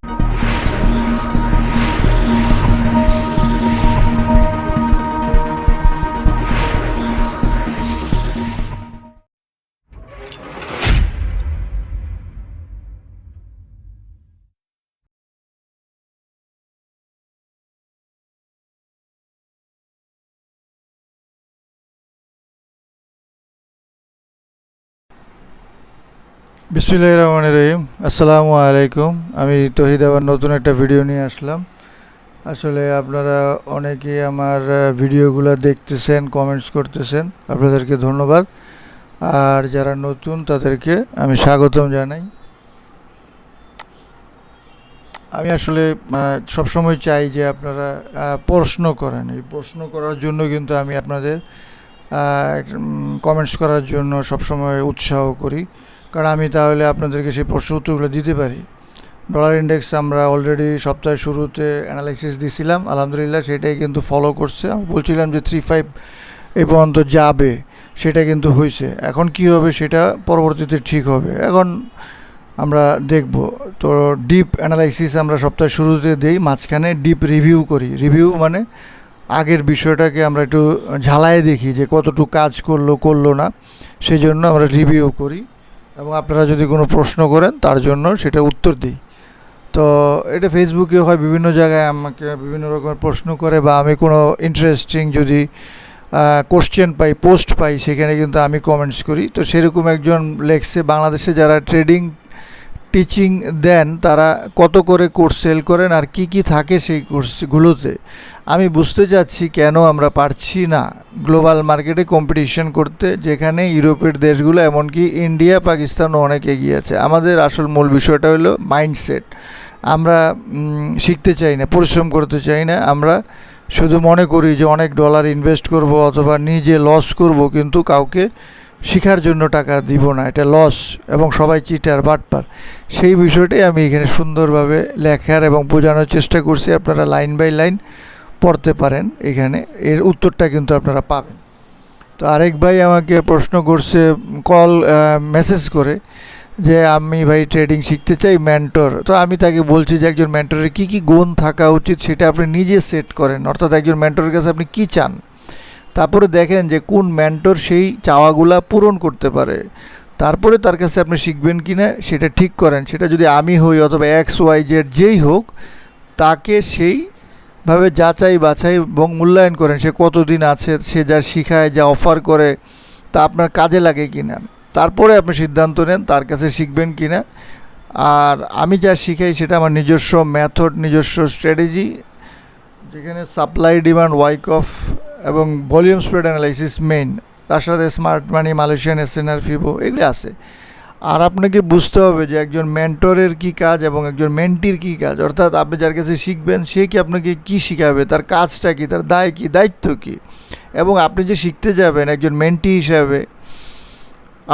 you বিসমিল্লাহির রহমানির রহিম। আসসালামু আলাইকুম। আমি তহিদ আবার নতুন একটা ভিডিও নিয়ে আসলাম। আসলে আপনারা অনেকেই আমার ভিডিওগুলো দেখতেছেন কমেন্টস করতেছেন। আপনাদেরকে ধন্যবাদ। আর যারা নতুন, তাদেরকে আমি স্বাগতম জানাই। আমি আসলে সবসময় চাই যে আপনারা প্রশ্ন করেন। এই প্রশ্ন করার জন্য কিন্তু আমি আপনাদের কমেন্টস করার জন্য সবসময় উৎসাহ করি। কারণ আমি তাহলে আপনাদেরকে সেই প্রশ্ন উত্তরগুলো দিতে পারি। ডলার ইন্ডেক্স আমরা অলরেডি সপ্তাহের শুরুতে অ্যানালাইসিস দিছিলাম, আলহামদুলিল্লাহ সেটাই কিন্তু ফলো করছে। আমি বলছিলাম যে থ্রি ফাইভ এ পর্যন্ত যাবে, সেটা কিন্তু হয়েছে। এখন কি হবে সেটা পরবর্তীতে ঠিক হবে। এখন আমরা দেখব। তো ডিপ অ্যানালাইসিস আমরা সপ্তাহের শুরুতে দিই, মাঝখানে ডিপ রিভিউ করি। রিভিউ মানে আগের বিষয়টাকে আমরা একটু ঝালায় দেখি যে কতটুকু কাজ করল করল না সেই জন্য আমরা রিভিউ করি। এবং আপনারা যদি কোনো প্রশ্ন করেন, তার জন্য সেটা উত্তর দিই। তো এটা ফেসবুকে হয়, বিভিন্ন জায়গায় আমাকে বিভিন্ন রকমের প্রশ্ন করে বা আমি কোনো ইন্টারেস্টিং যদি কোশ্চেন পাই পোস্ট পাই, সেখানে কিন্তু আমি কমেন্টস করি। তো সেরকম একজন লেখছে, বাংলাদেশে যারা ট্রেডিং টিচিং দেন, তারা কত করে কোর্স সেল করেন আর কি কি থাকে সেই কোর্সগুলোতে আমি বুঝতে চাচ্ছি কেন আমরা পারছি না গ্লোবাল মার্কেটে কম্পিটিশন করতে, যেখানে ইউরোপের দেশগুলো এমনকি ইন্ডিয়া পাকিস্তানও অনেক এগিয়ে আছে। আমাদের আসল মূল বিষয়টা হলো মাইন্ডসেট আমরা শিখতে চাই না, পরিশ্রম করতে চাই না। আমরা শুধু মনে করি যে অনেক ডলার ইনভেস্ট করব অথবা নিজে লস করব, কিন্তু কাউকে শেখার জন্য টাকা দিব না, এটা লস এবং সবাই চিটার বাটপার। সেই বিষয়টাই আমি এখানে সুন্দরভাবে লেখার এবং বোঝানোর চেষ্টা করছি, আপনারা লাইন বাই লাইন পড়তে পারেন এখানে। এর উত্তরটা কিন্তু আপনারা পাবেন। তো আরেক ভাই আমাকে প্রশ্ন করছে কল মেসেজ করে যে আমি ভাই ট্রেডিং শিখতে চাই মেন্টর তো আমি তাকে বলছি যে একজন মেন্টরের কী কী গুণ থাকা উচিত সেটা আপনি নিজে সেট করেন। অর্থাৎ একজন মেন্টরের কাছে আপনি কী চান? তারপরে দেখেন যে কোন মেন্টর সেই চাওয়াগুলা পূরণ করতে পারে। তারপরে তার কাছে আপনি শিখবেন কি না সেটা ঠিক করেন। সেটা যদি আমি হই অথবা এক্স ওয়াই জেড যেই হোক, তাকে সেইভাবে যাচাই বাছাই এবং মূল্যায়ন করেন সে কতদিন আছে, সে যা শিখায়, যা অফার করে, তা আপনার কাজে লাগে কি না তারপরে আপনি সিদ্ধান্ত নেন তার কাছে শিখবেন কি না আর আমি যা শিখাই সেটা আমার নিজস্ব মেথড নিজস্ব স্ট্র্যাটেজি যেখানে সাপ্লাই ডিমান্ড ওয়াইক অফ এবং ভলিউম স্প্রেড অ্যানালাইসিস মেইন, তার সাথে smart money, Malaysian SNR Fibo এগুলি আছে। আর আপনাকে বুঝতে হবে যে একজন মেন্টরের কি কাজ এবং একজন মেন্টির কি কাজ। অর্থাৎ আপনি যার কাছে শিখবেন, সে কি আপনাকে কি শিখাবে, তার কাজটা কি, তার দায় কি, দায়িত্ব কি? এবং আপনি যে শিখতে যাবেন একজন মেন্টি হিসাবে,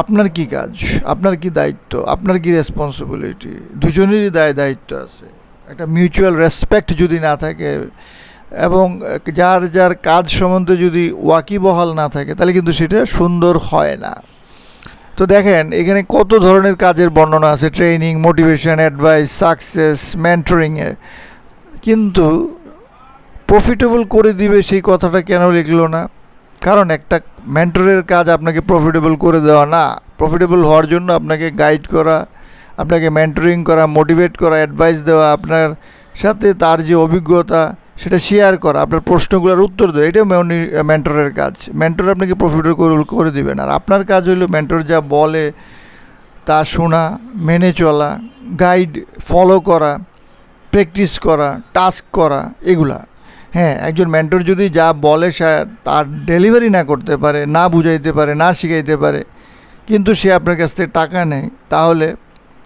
আপনার কি কাজ? আপনার কি দায়িত্ব? আপনার কি রেসপন্সিবিলিটি দুজনেরই দায়, দায়িত্ব আছে। একটা মিউচুয়াল রেসপেক্ট যদি না থাকে এবং যার যার কাজ সম্বন্ধে যদি ওয়াকিবহাল না থাকে, তাহলে কিন্তু সেটা সুন্দর হয় না। তো দেখেন, এখানে কত ধরনের কাজের বর্ণনা আছে ট্রেনিং মোটিভেশন অ্যাডভাইস সাকসেস মেন্টরিংয়ে কিন্তু প্রফিটেবল করে দিবে সেই কথাটা কেন লিখলো না? কারণ একটা মেন্টরের কাজ আপনাকে প্রফিটেবল করে দেওয়া না। প্রফিটেবল হওয়ার জন্য আপনাকে গাইড করা, আপনাকে মেন্টরিং করা মোটিভেট করা অ্যাডভাইস দেওয়া, আপনার সাথে তার যে অভিজ্ঞতা সেটা শেয়ার করা, আপনার প্রশ্নগুলোর উত্তর দেওয়া এটাও মেন্টরের কাজ। মেন্টর আপনাকে প্রফিটেবল করে দেবেন? আর আপনার কাজ হলো মেন্টর যা বলে, তা শোনা, মেনে চলা গাইড ফলো করা প্র্যাকটিস করা টাস্ক করা, এগুলা। হ্যাঁ একজন মেন্টর যদি যা বলে সে তার ডেলিভারি না করতে পারে, না বুঝাইতে পারে, না শিখাইতে পারে, কিন্তু সে আপনার কাছ থেকে টাকা নেয়, তাহলে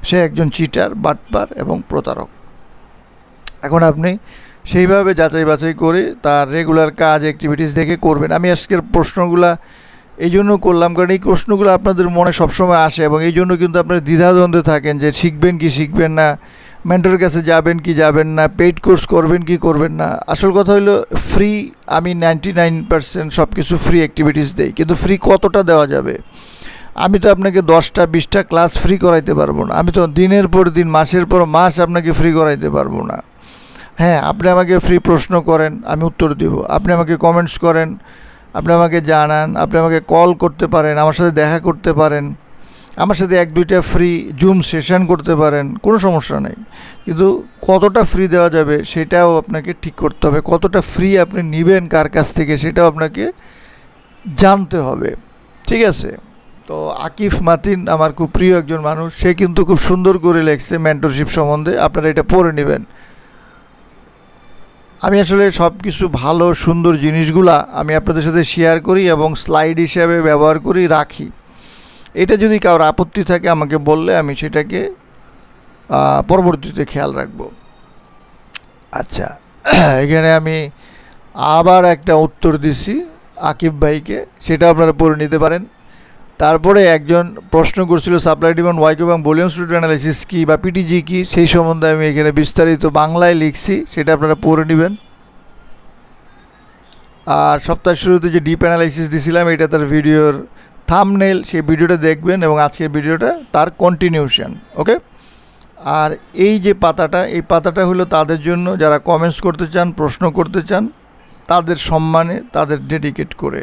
সে একজন চিটার বাটপার এবং প্রতারক। এখন আপনি সেইভাবে যাচাই বাছাই করে তার রেগুলার কাজ অ্যাক্টিভিটিস দেখে করবেন। আমি আজকের প্রশ্নগুলা এই জন্য করলাম কারণ এই প্রশ্নগুলো আপনাদের মনে সবসময় আসে এবং এই জন্য কিন্তু আপনারা দ্বিধাদ্বন্দ্বে থাকেন যে শিখবেন কি শিখবেন না মেন্টরের কাছে যাবেন কি যাবেন না পেইড কোর্স করবেন কি করবেন না। আসল কথা হলো ফ্রি আমি নাইনটি নাইন পার্সেন্ট সব কিছু ফ্রি অ্যাক্টিভিটিস দেই। কিন্তু ফ্রি কতটা দেওয়া যাবে? আমি তো আপনাকে দশটা, বিশটা ক্লাস ফ্রি করাইতে পারব না। আমি তো দিনের পর দিন, মাসের পর মাস আপনাকে ফ্রি করাইতে পারব না। হ্যাঁ আপনি আমাকে ফ্রি প্রশ্ন করেন, আমি উত্তর দিব। আপনি আমাকে কমেন্টস করেন, আপনি আমাকে জানান, আপনি আমাকে কল করতে পারেন, আমার সাথে দেখা করতে পারেন, আমার সাথে এক দুইটা ফ্রি জুম সেশন করতে পারেন, কোনো সমস্যা নেই। কিন্তু কতটা ফ্রি দেওয়া যাবে সেটাও আপনাকে ঠিক করতে হবে। কতটা ফ্রি আপনি নেবেন কার কাছ থেকে সেটাও আপনাকে জানতে হবে। ঠিক আছে? তো আকিফ মাতিন আমার খুব প্রিয় একজন মানুষ, সে কিন্তু খুব সুন্দর করে লেখছে মেন্টরশিপ সম্বন্ধে। আপনারা এটা পড়ে নেবেন। আমি আসলে সব কিছু ভালো, সুন্দর জিনিসগুলা আমি আপনাদের সাথে শেয়ার করি এবং স্লাইড হিসাবে ব্যবহার করি, রাখি। এটা যদি কারোর আপত্তি থাকে আমাকে বললে আমি সেটাকে পরবর্তীতে খেয়াল রাখব। আচ্ছা এখানে আমি আবার একটা উত্তর দিছি আকিব ভাইকে সেটা আপনারা পড়ে নিতে পারেন। তারপরে একজন প্রশ্ন করছিল সাপ্লাই ডিমান্ড ওয়াইক এবং ভলিউম স্টুডিও অ্যানালাইসিস কী বা পিটিজি কী? সেই সম্বন্ধে আমি এখানে বিস্তারিত বাংলায় লিখছি, সেটা আপনারা পড়ে নেবেন। আর সপ্তাহ শুরুতে যে ডিপ অ্যানালাইসিস দিছিলাম, এটা তার ভিডিওর থামনেল সেই ভিডিওটা দেখবেন এবং আজকের ভিডিওটা তার কন্টিনিউশন ওকে আর এই যে পাতাটা, এই পাতাটা হলো তাদের জন্য, যারা কমেন্টস করতে চান, প্রশ্ন করতে চান, তাদের সম্মানে, তাদের ডেডিকেট করে।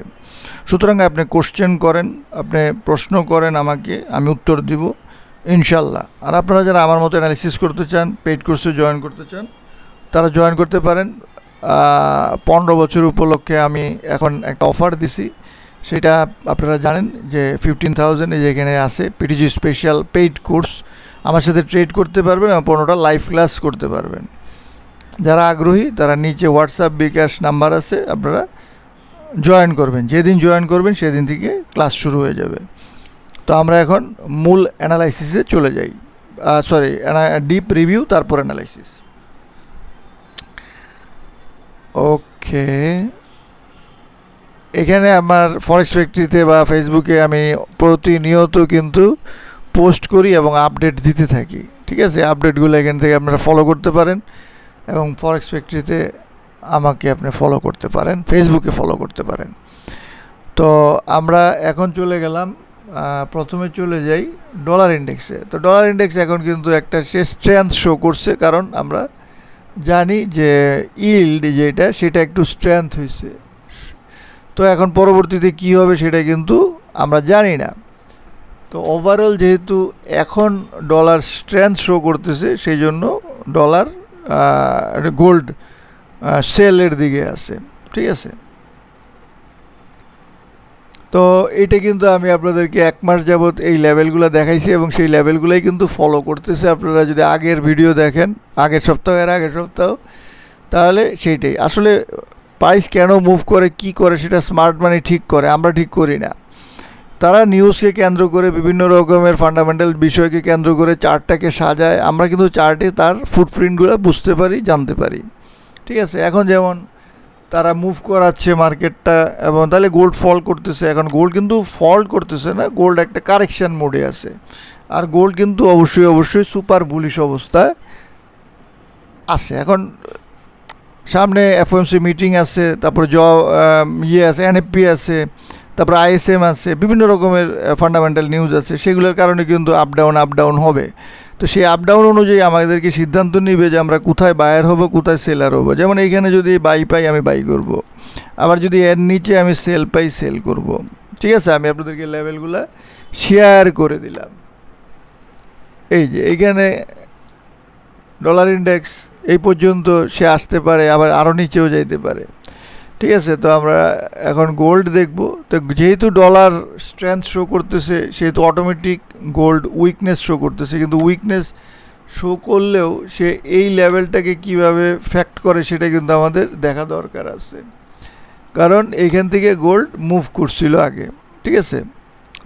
সুতরাং আপনি কোশ্চেন করেন, আপনি প্রশ্ন করেন আমাকে, আমি উত্তর দিব, ইনশাল্লাহ। আর আপনারা যারা আমার মতো অ্যানালিসিস করতে চান পেইড কোর্সে জয়েন করতে চান, তারা জয়েন করতে পারেন। পনেরো বছর উপলক্ষে আমি এখন একটা অফার দিছি। সেটা আপনারা জানেন যে ফিফটিন থাউজেন্ড যেখানে আছে পিটিজি স্পেশাল পেইড কোর্স আমার সাথে ট্রেড করতে পারবেন এবং পনেরোটা লাইভ ক্লাস করতে পারবেন। যারা আগ্রহী, তারা নিচে হোয়াটসঅ্যাপ বিকাশ নাম্বার আছে, আপনারা জয়েন করবেন, যেদিন জয়েন করবেন সেদিন থেকে ক্লাস শুরু হয়ে যাবে। তো আমরা এখন মূল অ্যানালাইসিসে চলে যাই। সরি ডিপ রিভিউ তারপর অ্যানালাইসিস ওকে এখানে আমার ফরেক্স ফ্যাক্টরিতে বা ফেসবুকে আমি প্রতিনিয়ত কিন্তু পোস্ট করি এবং আপডেট দিতে থাকি। ঠিক আছে? আপডেটগুলো এখান থেকে আপনারা ফলো করতে পারেন এবং ফরেক্স ফ্যাক্টরিতে আমাকে আপনি ফলো করতে পারেন ফেসবুকে ফলো করতে পারেন। তো আমরা এখন চলে গেলাম প্রথমে চলে যাই ডলার ইন্ডেক্সে তো ডলার ইন্ডেক্স এখন কিন্তু একটা সে স্ট্রেংথ শো করছে, কারণ আমরা জানি যে ইল্ড যেটা, সেটা একটু স্ট্রেংথ হয়েছে তো এখন পরবর্তীতে কি হবে সেটা কিন্তু আমরা জানি না। তো ওভারঅল যেহেতু এখন ডলার স্ট্রেংথ শো করতেছে, সেই জন্য ডলার গোল্ড সেলের দিকে আছে, ঠিক আছে? তো এটা কিন্তু আমি আপনাদেরকে এক মাস যাবৎ এই লেভেলগুলো দেখাইছি এবং সেই লেভেলগুলোই কিন্তু ফলো করতেছে। আপনারা যদি আগের ভিডিও দেখেন, আগের সপ্তাহ, এর আগের সপ্তাহ, তাহলে সেইটাই। আসলে প্রাইস কেন মুভ করে, কি করে, সেটা স্মার্ট মানি ঠিক করে, আমরা ঠিক করি না। তারা নিউজকে কেন্দ্র করে বিভিন্ন রকমের ফান্ডামেন্টাল বিষয়কে কেন্দ্র করে চার্টটাকে সাজায়। আমরা কিন্তু চার্টে তার ফুটপ্রিন্টগুলো বুঝতে পারি, জানতে পারি। ঠিক আছে, এখন যেমন তারা মুভ করাচ্ছে মার্কেটটা এবং তাহলে গোল্ড ফল করতেছে, এখন গোল্ড কিন্তু ফল করতেছে না গোল্ড একটা কারেকশন মোডে আছে। আর গোল্ড কিন্তু অবশ্যই অবশ্যই সুপার বুলিশ অবস্থায় আছে। এখন সামনে এফওএমসি মিটিং আছে, তারপর জ ইয়ে আছে এনএফপি আছে, তারপর আইএসএম আছে, বিভিন্ন রকমের ফান্ডামেন্টাল নিউজ আছে, সেগুলোর কারণে কিন্তু আপ ডাউন আপ ডাউন হবে। তো সেই আপ ডাউন অনুযায়ী আমাদেরকে সিদ্ধান্ত নিবে যে আমরা কোথায় বায়ার হব, কোথায় সেলার হব যেমন এইখানে যদি বাই পাই, আমি বাই করব। আবার যদি এর নিচে আমি সেল পাই সেল করব। ঠিক আছে আমি আপনাদেরকে লেভেলগুলো শেয়ার করে দিলাম এই যে, এইখানে ডলার ইন্ডেক্স এই পর্যন্ত সে আসতে পারে, আবার আরও নিচেও যাইতে পারে ঠিক আছে, তো আমরা এখন গোল্ড দেখব। তো যেহেতু ডলার স্ট্রেংথ শো করতেছে, সেহেতু অটোমেটিক গোল্ড উইকনেস শো করতেছে, কিন্তু উইকনেস শো করলেও সে এই লেভেলটাকে কীভাবে ফ্যাক্ট করে সেটা কিন্তু আমাদের দেখা দরকার আছে। কারণ এখান থেকে গোল্ড মুভ করছিল আগে, ঠিক আছে?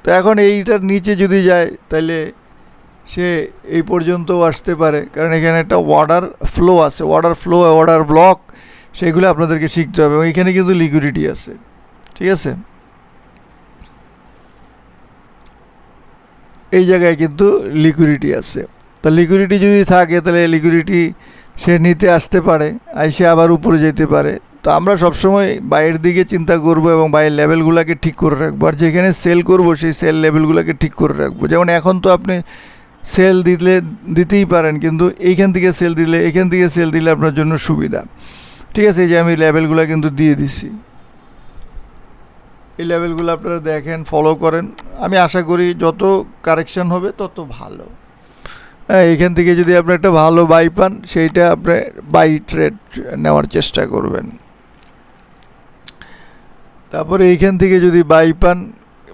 তো এখন এইটার নিচে যদি যায় তাহলে সে এই পর্যন্তও আসতে পারে। কারণ এখানে একটা ওয়াটার ফ্লো আছে ওয়াটার ফ্লো ওয়াটার ব্লক সেগুলো আপনাদেরকে শিখতে হবে এবং এখানে কিন্তু লিকুইডিটি আছে। ঠিক আছে? এই জায়গায় কিন্তু লিকুইডিটি আছে। তা লিকুইডিটি যদি থাকে, তাহলে লিকুইডিটি সে নিতে আসতে পারে আইসে আবার উপরে যেতে পারে। তো আমরা সবসময় বাইরের দিকে চিন্তা করব এবং বাইরের লেভেলগুলোকে ঠিক করে রাখব। আর যেখানে সেল করব, সেই সেল লেভেলগুলোকে ঠিক করে রাখব। যেমন এখন তো আপনি সেল দিলে, দিতেই পারেন, কিন্তু এইখান থেকে সেল দিলে, এখান থেকে সেল দিলে আপনার জন্য সুবিধা। ঠিক আছে, এই যে আমি লেভেলগুলো কিন্তু দিয়ে দিছি। এই লেভেলগুলো আপনারা দেখেন ফলো করেন। আমি আশা করি যত কারেকশান হবে, তত ভালো। হ্যাঁ এখান থেকে যদি আপনি একটা ভালো বাই পান, সেইটা আপনি বাই ট্রেড নেওয়ার চেষ্টা করবেন। তারপরে এইখান থেকে যদি বাই পান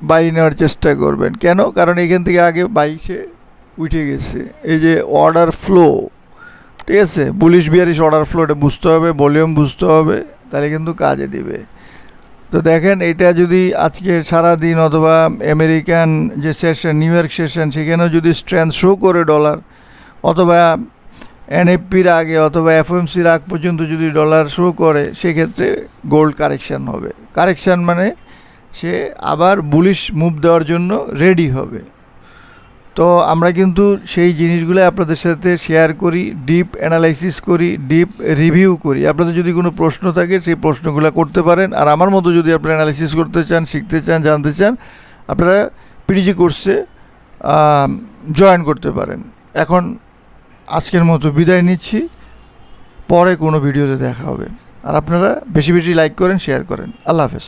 বাই নেওয়ার চেষ্টা করবেন। কেন? কারণ এখান থেকে আগে বাই সে উঠে গেছে। এই যে অর্ডার ফ্লো ঠিক আছে? বুলিশ বিয়ারিশ অর্ডার ফ্লো বুঝতে হবে ভলিউম বুঝতে হবে, তাহলে কিন্তু কাজে দিবে। তো দেখেন, এটা যদি আজকে সারা দিন অথবা আমেরিকান যে সেশন নিউ ইয়র্ক সেশন সেখানেও যদি স্ট্রেংথ শো করে ডলার অথবা এনএফপির আগে অথবা এফএমসির আগ পর্যন্ত যদি ডলার শো করে, সেক্ষেত্রে গোল্ড কারেকশান হবে। কারেকশান মানে সে আবার বুলিশ মুভ দেওয়ার জন্য রেডি হবে। তো আমরা কিন্তু সেই জিনিসগুলো আপনাদের সাথে শেয়ার করি ডিপ অ্যানালাইসিস করি ডিপ রিভিউ করি। আপনাদের যদি কোনো প্রশ্ন থাকে, সেই প্রশ্নগুলো করতে পারেন। আর আমার মতো যদি আপনারা অ্যানালাইসিস করতে চান, শিখতে চান, জানতে চান, আপনারা পিডিজি কোর্সে জয়েন করতে পারেন। এখন আজকের মতো বিদায় নিচ্ছি। পরে কোনো ভিডিওতে দেখা হবে। আর আপনারা বেশি বেশি লাইক করেন শেয়ার করেন। আল্লাহ হাফেজ।